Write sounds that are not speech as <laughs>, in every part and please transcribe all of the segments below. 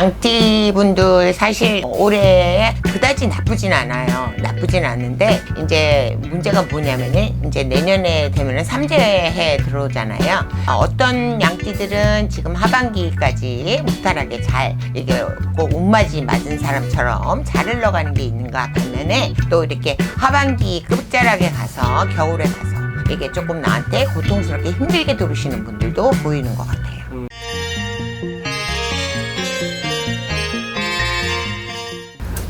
양띠 분들 사실 올해 그다지 나쁘진 않아요. 나쁘진 않은데 이제 문제가 뭐냐면은 이제 내년에 되면은 삼재해 들어오잖아요. 아, 어떤 양띠들은 지금 하반기까지 무탈하게 잘 이게 꼭 운맞이 맞은 사람처럼 잘 흘러가는 게 있는가 반면에 또 이렇게 하반기 끝자락에 가서 겨울에 가서 이게 조금 나한테 고통스럽게 힘들게 들으시는 분들도 보이는 것 같아요.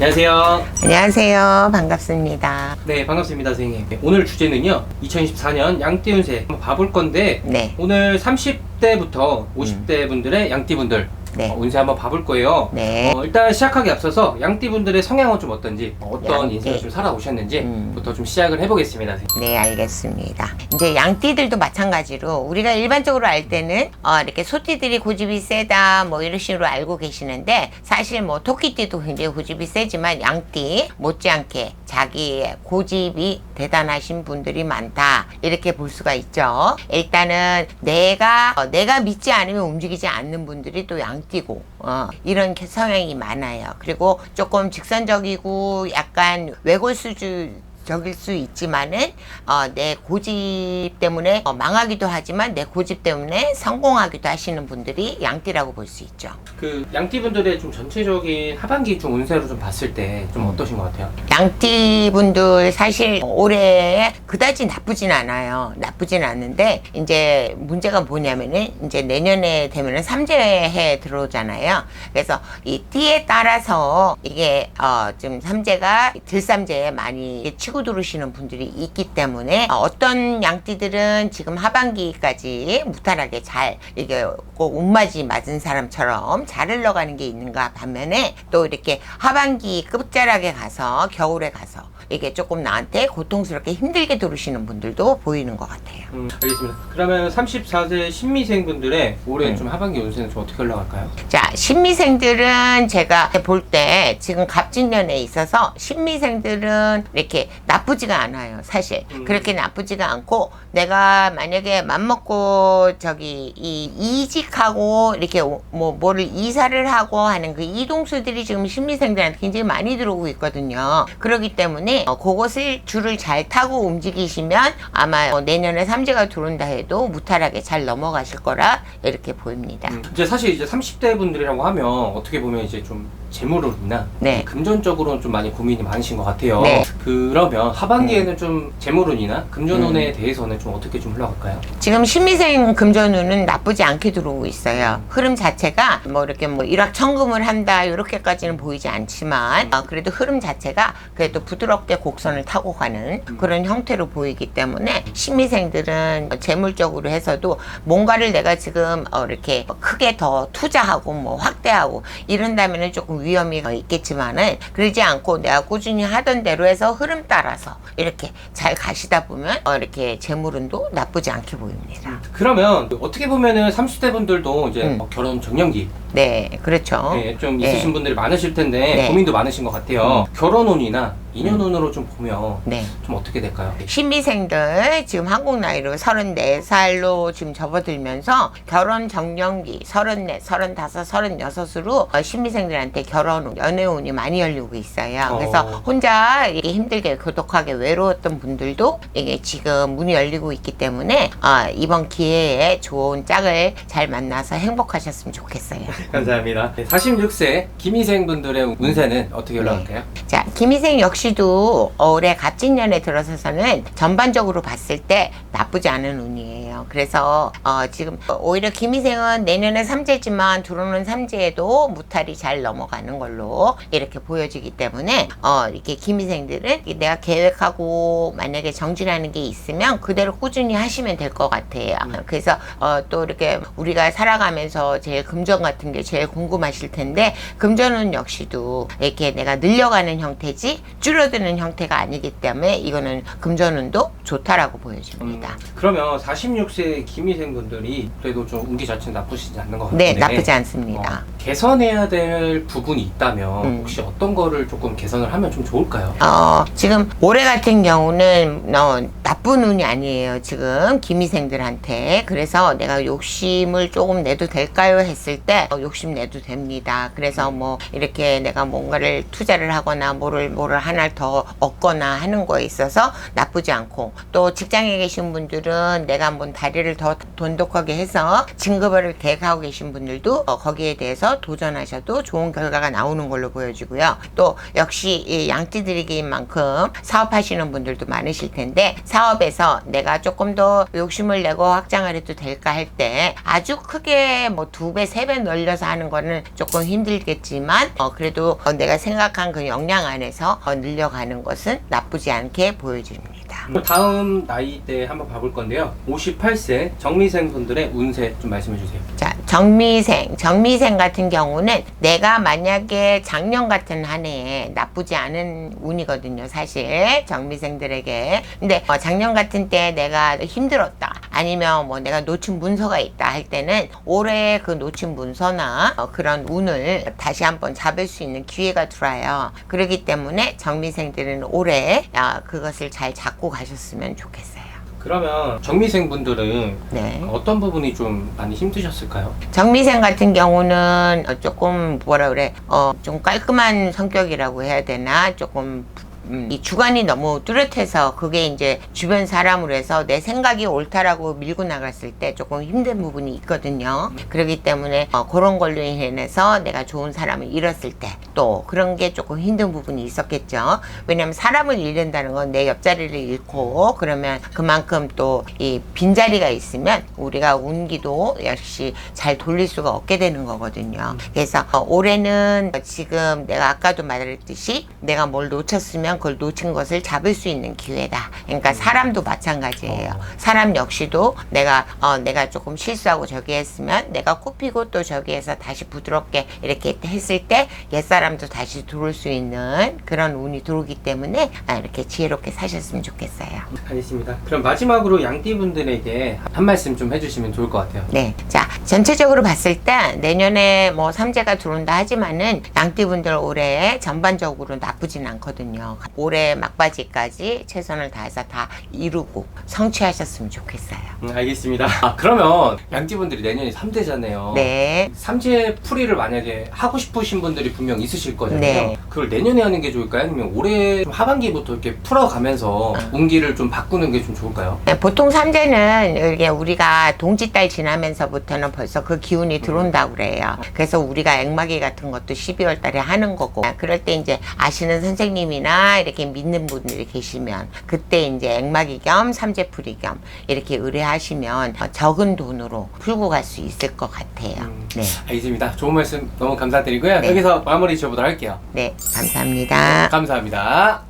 안녕하세요. 안녕하세요. 반갑습니다. 네, 반갑습니다, 선생님. 네, 오늘 주제는요, 2024년 양띠 운세 한번 봐볼 건데, 네. 오늘 30대부터 50대 분들의 양띠 분들 네. 어, 운세 한번 봐볼 거예요. 네. 어, 일단 시작하기 앞서서 양띠 분들의 성향은 좀 어떤지, 어, 어떤 양띠. 인생을 좀 음. 살아오셨는지부터 좀 시작을 해보겠습니다. 네, 알겠습니다. 이제 양띠들도 마찬가지로 우리가 일반적으로 알 때는 어, 이렇게 소띠들이 고집이 세다 뭐 이런 식으로 알고 계시는데 사실 뭐 토끼띠도 굉장히 고집이 세지만 양띠 못지않게 자기의 고집이 대단하신 분들이 많다 이렇게 볼 수가 있죠. 일단은 내가 어, 내가 믿지 않으면 움직이지 않는 분들이 또 양띠 고 어, 이런 성향이 많아요. 그리고 조금 직선적이고 약간 외골수주 적일 수 있지만은 어, 내 고집 때문에 어, 망하기도 하지만 내 고집 때문에 성공하기도 하시는 분들이 양띠라고 볼 수 있죠. 그 양띠 분들의 좀 전체적인 하반기 중 운세로 좀 봤을 때좀 음. 어떠신 것 같아요? 양띠 분들 사실 올해 그다지 나쁘진 않아요. 나쁘진 않은데 이제 문제가 뭐냐면은 이제 내년에 되면은 삼재해 들어오잖아요. 그래서 이 띠에 따라서 이게 어 좀 삼재가 들삼재에 많이 치고 들어오시는 분들이 있기 때문에 어, 어떤 양띠들은 지금 하반기까지 무탈하게 잘 이게 꼭 운맞이 맞은 사람처럼 잘 흘러가는 게 있는가 반면에 또 이렇게 하반기 끝자락에 가서 겨울에 가서 이게 조금 나한테 고통스럽게 힘들게 들으시는 분들도 보이는 것 같아요. 음, 알겠습니다. 그러면 34세 신미생 분들의 올해 음. 좀 하반기 운세는 좀 어떻게 흘러갈까요? 자, 신미생들은 제가 볼 때 지금 갑진년에 있어서 신미생들은 이렇게 나쁘지가 않아요, 사실. 음. 그렇게 나쁘지가 않고 내가 만약에 맘먹고 저기 이 이직하고 이렇게 오- 뭐 뭐를 이사를 하고 하는 그 이동수들이 지금 신미생들한테 굉장히 많이 들어오고 있거든요. 그렇기 때문에 어, 그것을 줄을 잘 타고 움직이시면 아마 어, 내년에 삼재가 들어온다 해도 무탈하게 잘 넘어가실 거라 이렇게 보입니다. 음, 이제 사실 이제 30대 분들이라고 하면 어떻게 보면 이제 좀 재물운이나 네. 금전적으로는 좀 많이 고민이 많으신 것 같아요. 네. 그러면 하반기에는 좀 재물운이나 금전운에 대해서는 좀 어떻게 좀 흘러갈까요? 지금 신미생 금전운은 나쁘지 않게 들어오고 있어요. 흐름 자체가 뭐 이렇게 뭐 일확천금을 한다 이렇게까지는 보이지 않지만 어, 그래도 흐름 자체가 그래도 부드럽게 곡선을 타고 가는 그런 형태로 보이기 때문에 신미생들은 재물적으로 해서도 뭔가를 내가 지금 어, 이렇게 크게 더 투자하고 뭐 확대하고 이런다면은 조금 위험이 있겠지만은 그러지 않고 내가 꾸준히 하던 대로 해서 흐름 따라서 이렇게 잘 가시다 보면 어, 이렇게 재물운도 나쁘지 않게 보입니다. 그러면 어떻게 보면은 30대 분들도 이제 음. 어, 결혼 정년기 네, 그렇죠. 네, 좀 네. 있으신 분들이 많으실 텐데 네. 고민도 많으신 것 같아요. 결혼운이나 인연운으로 좀 보면 네. 좀 어떻게 될까요? 신미생들 지금 한국 나이로 34살로 지금 접어들면서 결혼 정년기 34, 35, 36으로 어, 신미생들한테 결혼 연애운이 많이 열리고 있어요. 그래서 어. 혼자 이게 힘들게 고독하게 외로웠던 분들도 이게 지금 문이 열리고 있기 때문에 어, 이번 기회에 좋은 짝을 잘 만나서 행복하셨으면 좋겠어요. <laughs> 감사합니다. 46세 김희생 분들의 운세는 어떻게 흘러갈까요? 자, 김희생 역시도 올해 갑진년에 들어서서는 전반적으로 봤을 때 나쁘지 않은 운이에요. 그래서 어, 지금 오히려 김희생은 내년에 삼재지만 들어오는 삼재에도 무탈이 잘 넘어가는 걸로 이렇게 보여지기 때문에 어, 이렇게 김희생들은 내가 계획하고 만약에 정진하는 게 있으면 그대로 꾸준히 하시면 될 것 같아요. 그래서 어, 또 이렇게 우리가 살아가면서 제일 금전 같은 게 제일 궁금하실 텐데 금전은 역시도 이렇게 내가 늘려가는 형태지 줄어드는 형태가 아니기 때문에 이거는 금전운도 좋다라고 보여집니다. 음, 그러면 46 역시 김희생 분들이 그래도 좀 운기 자체는 나쁘시지 않는 것 네, 같은데 나쁘지 않습니다. 어, 개선해야 될 부분이 있다면 음. 혹시 어떤 거를 조금 개선을 하면 좀 좋을까요? 어, 지금 올해 같은 경우는 어, 나쁜 운이 아니에요. 지금 기미생들한테. 그래서 내가 욕심을 조금 내도 될까요? 했을 때 어, 욕심 내도 됩니다. 그래서 뭐 이렇게 내가 뭔가를 투자를 하거나 뭐를 뭐를 하나 더 얻거나 하는 거에 있어서 나쁘지 않고 또 직장에 계신 분들은 내가 뭔 다리를 더 돈독하게 해서 진급을 계획하고 계신 분들도 어, 거기에 대해서 도전하셔도 좋은 결과가 나오는 걸로 보여지고요. 또 역시 이 양띠들이기인 만큼 사업하시는 분들도 많으실 텐데 사업에서 내가 조금 더 욕심을 내고 확장을 해도 될까 할 때 아주 크게 뭐 두 배, 세배 늘려 서 하는 거는 조금 힘들겠지만 어, 그래도 어, 내가 생각한 그 역량 안에서 어, 늘려가는 것은 나쁘지 않게 보여집니다. 다음 나이대 한번 봐볼 건데요. 58세 정미생 분들의 운세 좀 말씀해 주세요. 자, 정미생. 정미생 같은 경우는 내가 만약에 작년 같은 한 해에 나쁘지 않은 운이거든요, 사실. 정미생들에게. 근데 어, 작년 같은 때 내가 힘들었다. 아니면 뭐 내가 놓친 문서가 있다 할 때는 올해 그 놓친 문서나 어, 그런 운을 다시 한번 잡을 수 있는 기회가 들어요. 그렇기 때문에 정미생들은 올해 아, 그것을 잘 잡고 가셨으면 좋겠어요. 그러면 정미생 분들은 네. 어떤 부분이 좀 많이 힘드셨을까요? 정미생 같은 경우는 어, 조금 뭐라 그래 어 좀 깔끔한 성격이라고 해야 되나 조금 음, 이 주관이 너무 뚜렷해서 그게 이제 주변 사람으로 해서 내 생각이 옳다라고 밀고 나갔을 때 조금 힘든 부분이 있거든요. 그렇기 때문에 어, 그런 걸로 인해서 내가 좋은 사람을 잃었을 때 또 그런 게 조금 힘든 부분이 있었겠죠. 왜냐하면 사람을 잃는다는 건 내 옆자리를 잃고 그러면 그만큼 또 이 빈자리가 있으면 우리가 운기도 역시 잘 돌릴 수가 없게 되는 거거든요. 그래서 어, 올해는 지금 내가 아까도 말했듯이 내가 뭘 놓쳤으면 그걸 놓친 것을 잡을 수 있는 기회다. 그러니까 사람도 마찬가지예요. 어. 사람 역시도 내가 어, 내가 조금 실수하고 저기 했으면 내가 꼽히고 또 저기에서 다시 부드럽게 이렇게 했을 때 옛사람도 다시 들어올 수 있는 그런 운이 들어오기 때문에 아, 이렇게 지혜롭게 사셨으면 좋겠어요. 알겠습니다. 그럼 마지막으로 양띠 분들에게 한 말씀 좀 해주시면 좋을 것 같아요. 네. 자, 전체적으로 봤을 때 내년에 뭐 삼재가 들어온다 하지만은 양띠분들 올해 전반적으로 나쁘진 않거든요. 올해 막바지까지 최선을 다해서 다 이루고 성취하셨으면 좋겠어요. 음, 알겠습니다. 아, 그러면 양띠 분들이 내년이 3대잖아요. 네. 삼재 풀이를 만약에 하고 싶으신 분들이 분명 있으실 거잖아요. 네. 그걸 내년에 하는 게 좋을까요? 아니면 올해 좀 하반기부터 이렇게 풀어가면서 운기를 좀 바꾸는 게 좀 좋을까요? 네, 보통 삼재는 이게 우리가 동지달 지나면서부터는 벌써 그 기운이 들어온다고 그래요. 그래서 우리가 액마기 같은 것도 12월 달에 하는 거고. 그럴 때 이제 아시는 선생님이나 이렇게 믿는 분들이 계시면 그때 이제 액마기 겸 삼재풀이 겸 이렇게 의뢰하시면 어, 적은 돈으로 풀고 갈 수 있을 것 같아요. 음. 네. 알겠습니다. 좋은 말씀 너무 감사드리고요. 네. 여기서 마무리 지어보도록 할게요. 네, 감사합니다. 감사합니다.